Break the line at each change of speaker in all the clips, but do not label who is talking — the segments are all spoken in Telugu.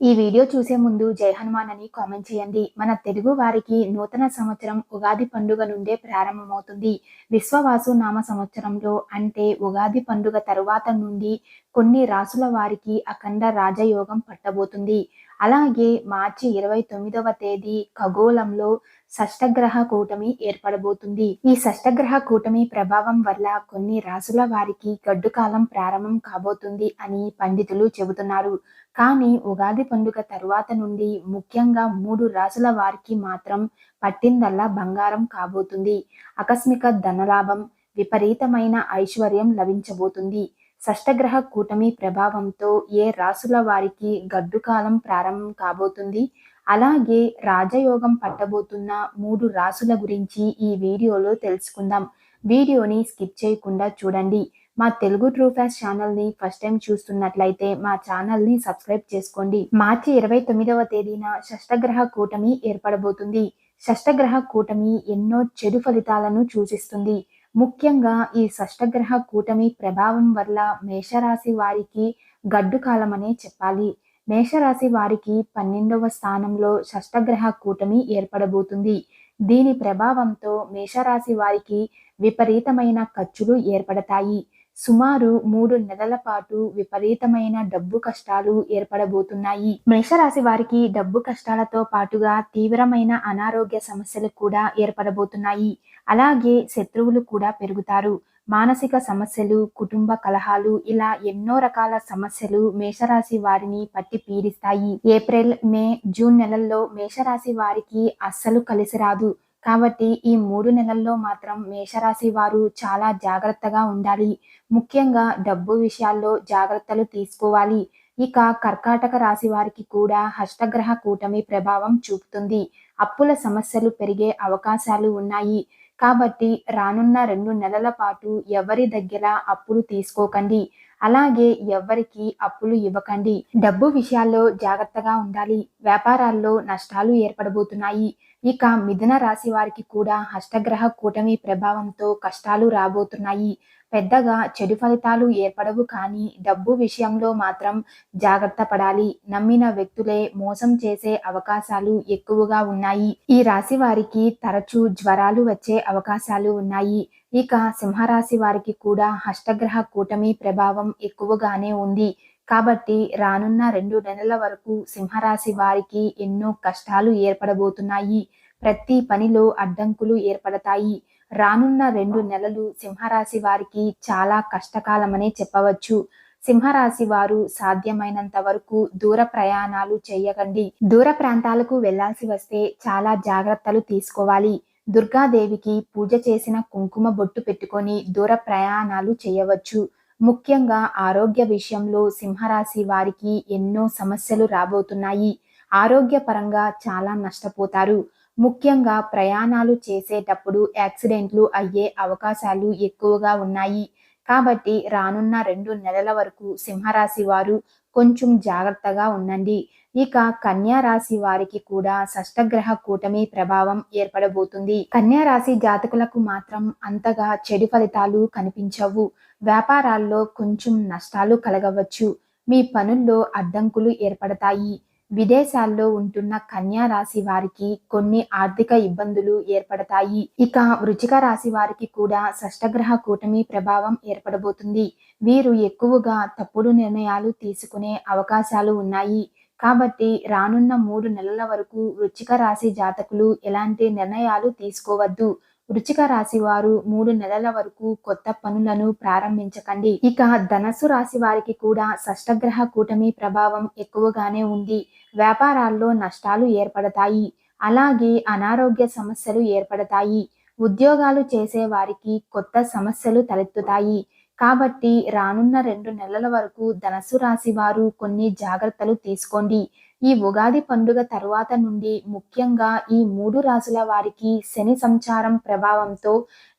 ఈ వీడియో చూసే ముందు జై హనుమాన్ అని కామెంట్ చేయండి. మన తెలుగు వారికి నూతన సంవత్సరం ఉగాది పండుగ నుండే ప్రారంభమవుతుంది. విశ్వవాసు నామ సంవత్సరంలో అంటే ఉగాది పండుగ తరువాత నుండి కొన్ని రాసుల వారికి అఖండ రాజయోగం పట్టబోతుంది. అలాగే మార్చి ఇరవై తొమ్మిదవ తేదీ ఖగోళంలో షష్టగ్రహ కూటమి ఏర్పడబోతుంది. ఈ షష్టగ్రహ కూటమి ప్రభావం వల్ల కొన్ని రాసుల వారికి గడ్డు కాలం ప్రారంభం కాబోతుంది అని పండితులు చెబుతున్నారు. కానీ ఉగాది పండుగ తరువాత నుండి ముఖ్యంగా మూడు రాసుల వారికి మాత్రం పట్టిందల్లా బంగారం కాబోతుంది. ఆకస్మిక ధనలాభం విపరీతమైన ఐశ్వర్యం లభించబోతుంది. షష్టగ్రహ కూటమి ప్రభావంతో ఏ రాసుల వారికి గడ్డుకాలం ప్రారంభం కాబోతుంది? అలాగే రాజయోగం పట్టబోతున్న మూడు రాసుల గురించి ఈ వీడియోలో తెలుసుకుందాం. వీడియోని స్కిప్ చేయకుండా చూడండి. మా తెలుగు ట్రూ ఫ్యాస్ ఛానల్ని ఫస్ట్ టైం చూస్తున్నట్లయితే మా ఛానల్ని సబ్స్క్రైబ్ చేసుకోండి. మార్చి ఇరవై తొమ్మిదవ తేదీన షష్టగ్రహ కూటమి ఏర్పడబోతుంది. షష్టగ్రహ కూటమి ఎన్నో చెడు ఫలితాలను సూచిస్తుంది. ముఖ్యంగా ఈ షష్టగ్రహ కూటమి ప్రభావం వల్ల మేషరాశి వారికి గడ్డు కాలమనే చెప్పాలి. మేషరాశి వారికి పన్నెండవ స్థానంలో షష్టగ్రహ కూటమి ఏర్పడబోతుంది. దీని ప్రభావంతో మేషరాశి వారికి విపరీతమైన ఖర్చులు ఏర్పడతాయి. సుమారు మూడు నెలల పాటు విపరీతమైన డబ్బు కష్టాలు ఏర్పడబోతున్నాయి. మేషరాశి వారికి డబ్బు కష్టాలతో పాటుగా తీవ్రమైన అనారోగ్య సమస్యలు కూడా ఏర్పడబోతున్నాయి. అలాగే శత్రువులు కూడా పెరుగుతారు. మానసిక సమస్యలు కుటుంబ కలహాలు ఇలా ఎన్నో రకాల సమస్యలు మేషరాశి వారిని పట్టి పీడిస్తాయి. ఏప్రిల్ మే జూన్ నెలల్లో మేషరాశి వారికి అస్సలు కలిసి రాదు. కాబట్టి ఈ మూడు నెలల్లో మాత్రం మేషరాశి వారు చాలా జాగ్రత్తగా ఉండాలి. ముఖ్యంగా డబ్బు విషయాల్లో జాగ్రత్తలు తీసుకోవాలి. ఇక కర్కాటక రాశి వారికి కూడా హష్టగ్రహ కూటమి ప్రభావం చూపుతుంది. అప్పుల సమస్యలు పెరిగే అవకాశాలు ఉన్నాయి. కాబట్టి రానున్న రెండు నెలల పాటు ఎవరి దగ్గర అప్పులు తీసుకోకండి. అలాగే ఎవ్వరికి అప్పులు ఇవ్వకండి. డబ్బు విషయాల్లో జాగ్రత్తగా ఉండాలి. వ్యాపారాల్లో నష్టాలు ఏర్పడబోతున్నాయి. ఇక మిథున రాశి వారికి కూడా హష్టగ్రహ కూటమి ప్రభావంతో కష్టాలు రాబోతున్నాయి. పెద్దగా చెడు ఫలితాలు ఏర్పడవు కానీ డబ్బు విషయంలో మాత్రం జాగ్రత్త పడాలి. నమ్మిన వ్యక్తులే మోసం చేసే అవకాశాలు ఎక్కువగా ఉన్నాయి. ఈ రాశి వారికి తరచూ జ్వరాలు వచ్చే అవకాశాలు ఉన్నాయి. ఇక సింహరాశి వారికి కూడా హష్టగ్రహ కూటమి ప్రభావం ఎక్కువగానే ఉంది. కాబట్టి రానున్న రెండు నెలల వరకు సింహరాశి వారికి ఎన్నో కష్టాలు ఏర్పడబోతున్నాయి. ప్రతి పనిలో అడ్డంకులు ఏర్పడతాయి. రానున్న రెండు నెలలు సింహరాశి వారికి చాలా కష్టకాలమనే చెప్పవచ్చు. సింహరాశి వారు సాధ్యమైనంత వరకు దూర ప్రయాణాలు చేయకండి. దూర ప్రాంతాలకు వెళ్ళాల్సి వస్తే చాలా జాగ్రత్తలు తీసుకోవాలి. దుర్గాదేవికి పూజ చేసిన కుంకుమ బొట్టు పెట్టుకొని దూర ప్రయాణాలు చేయవచ్చు. ముఖ్యంగా ఆరోగ్య విషయంలో సింహరాశి వారికి ఎన్నో సమస్యలు రాబోతున్నాయి. ఆరోగ్యపరంగా చాలా నష్టపోతారు. ముఖ్యంగా ప్రయాణాలు చేసేటప్పుడు యాక్సిడెంట్లు అయ్యే అవకాశాలు ఎక్కువగా ఉన్నాయి. కాబట్టి రానున్న రెండు నెలల వరకు సింహరాశి వారు కొంచెం జాగ్రత్తగా ఉండండి. ఇక కన్యా రాశి వారికి కూడా షష్టగ్రహ కూటమి ప్రభావం ఏర్పడబోతుంది. కన్యా రాశి జాతకులకు మాత్రం అంతగా చెడు ఫలితాలు కనిపించవు. వ్యాపారాల్లో కొంచెం నష్టాలు కలగవచ్చు. మీ పనుల్లో అడ్డంకులు ఏర్పడతాయి. విదేశాల్లో ఉంటున్న కన్యా రాశి వారికి కొన్ని ఆర్థిక ఇబ్బందులు ఏర్పడతాయి. ఇక వృచిక రాశి వారికి కూడా షష్టగ్రహ కూటమి ప్రభావం ఏర్పడబోతుంది. వీరు ఎక్కువగా తప్పుడు నిర్ణయాలు తీసుకునే అవకాశాలు ఉన్నాయి. కాబట్టి రానున్న మూడు నెలల వరకు వృచ్చిక రాశి జాతకులు ఎలాంటి నిర్ణయాలు తీసుకోవద్దు. వృచిక రాశి వారు మూడు నెలల వరకు కొత్త పనులను ప్రారంభించకండి. ఇక ధనస్సు రాశి వారికి కూడా షష్టగ్రహ కూటమి ప్రభావం ఎక్కువగానే ఉంది. వ్యాపారాల్లో నష్టాలు ఏర్పడతాయి. అలాగే అనారోగ్య సమస్యలు ఏర్పడతాయి. ఉద్యోగాలు చేసే వారికి కొత్త సమస్యలు తలెత్తుతాయి. కాబట్టి రానున్న రెండు నెలల వరకు ధనస్సు రాశి వారు కొన్ని జాగ్రత్తలు తీసుకోండి. ఈ ఉగాది పండుగ తరువాత నుండి ముఖ్యంగా ఈ మూడు రాశుల వారికి శని సంచారం ప్రభావంతో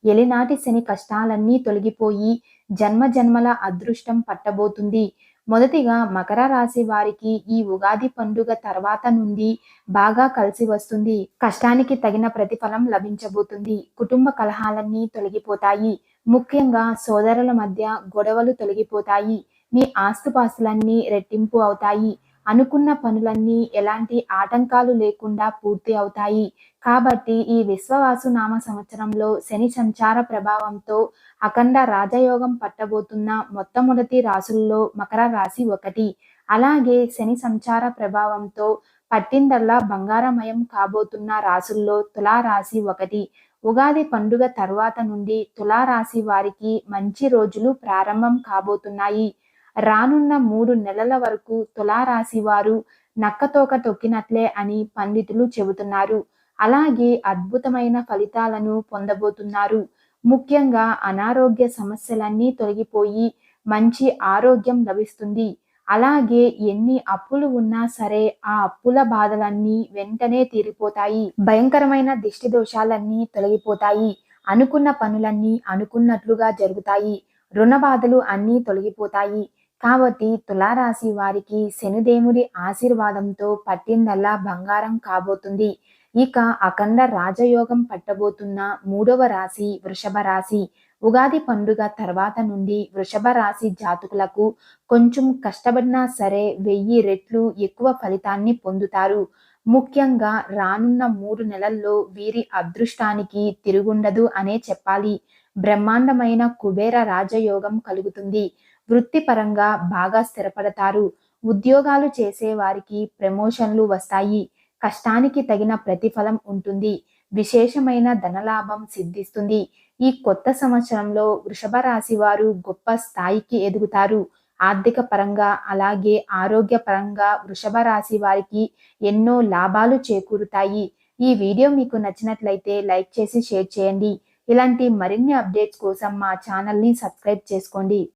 ఎలినాటి శని కష్టాలన్నీ తొలగిపోయి జన్మ జన్మల అదృష్టం పట్టబోతుంది. మొదటిగా మకర రాశి వారికి ఈ ఉగాది పండుగ తర్వాత నుండి బాగా కలిసి వస్తుంది. కష్టానికి తగిన ప్రతిఫలం లభించబోతుంది. కుటుంబ కలహాలన్నీ తొలగిపోతాయి. ముఖ్యంగా సోదరుల మధ్య గొడవలు తొలగిపోతాయి. మీ ఆస్తుపాస్తులన్నీ రెట్టింపు అవుతాయి. అనుకున్న పనులన్నీ ఎలాంటి ఆటంకాలు లేకుండా పూర్తి అవుతాయి. కాబట్టి ఈ విశ్వవాసు నామ సంవత్సరంలో శని సంచార ప్రభావంతో అఖండ రాజయోగం పట్టబోతున్న మొట్టమొదటి రాసుల్లో మకర రాశి ఒకటి. అలాగే శని సంచార ప్రభావంతో పట్టిందల్లా బంగారమయం కాబోతున్న రాసుల్లో తులారాశి ఒకటి. ఉగాది పండుగ తర్వాత నుండి తులారాశి వారికి మంచి రోజులు ప్రారంభం కాబోతున్నాయి. రానున్న మూడు నెలల వరకు తులారాశి వారు నక్కతోక తొక్కినట్లే అని పండితులు చెబుతున్నారు. అలాగే అద్భుతమైన ఫలితాలను పొందబోతున్నారు. ముఖ్యంగా అనారోగ్య సమస్యలన్నీ తొలగిపోయి మంచి ఆరోగ్యం లభిస్తుంది. అలాగే ఎన్ని అప్పులు ఉన్నా సరే ఆ అప్పుల బాధలన్నీ వెంటనే తీరిపోతాయి. భయంకరమైన దిష్టి దోషాలన్నీ తొలగిపోతాయి. అనుకున్న పనులన్నీ అనుకున్నట్లుగా జరుగుతాయి. రుణ బాధలు అన్నీ తొలగిపోతాయి. కాబట్టి తులారాశి వారికి శనిదేవుడి ఆశీర్వాదంతో పట్టిందల్లా బంగారం కాబోతుంది. ఇక అఖండ రాజయోగం పట్టబోతున్న మూడవ రాశి వృషభ రాశి. ఉగాది పండుగ తర్వాత నుండి వృషభ రాశి జాతకులకు కొంచెం కష్టపడినా సరే వెయ్యి రెట్లు ఎక్కువ ఫలితాన్ని పొందుతారు. ముఖ్యంగా రానున్న మూడు నెలల్లో వీరి అదృష్టానికి తిరుగుండదు అనే చెప్పాలి. బ్రహ్మాండమైన కుబేర రాజయోగం కలుగుతుంది. వృత్తిపరంగా బాగా స్థిరపడతారు. ఉద్యోగాలు చేసే వారికి ప్రమోషన్లు వస్తాయి. కష్టానికి తగిన ప్రతిఫలం ఉంటుంది. విశేషమైన ధనలాభం సిద్ధిస్తుంది. ఈ కొత్త సంవత్సరంలో వృషభ రాశి వారు గొప్ప స్థాయికి ఎదుగుతారు. ఆర్థిక పరంగా అలాగే ఆరోగ్య పరంగా వృషభ రాశి వారికి ఎన్నో లాభాలు చేకూరుతాయి. ఈ వీడియో మీకు నచ్చినట్లయితే లైక్ చేసి షేర్ చేయండి. ఇలాంటి మరిన్ని అప్డేట్స్ కోసం మా ఛానల్ని సబ్స్క్రైబ్ చేసుకోండి.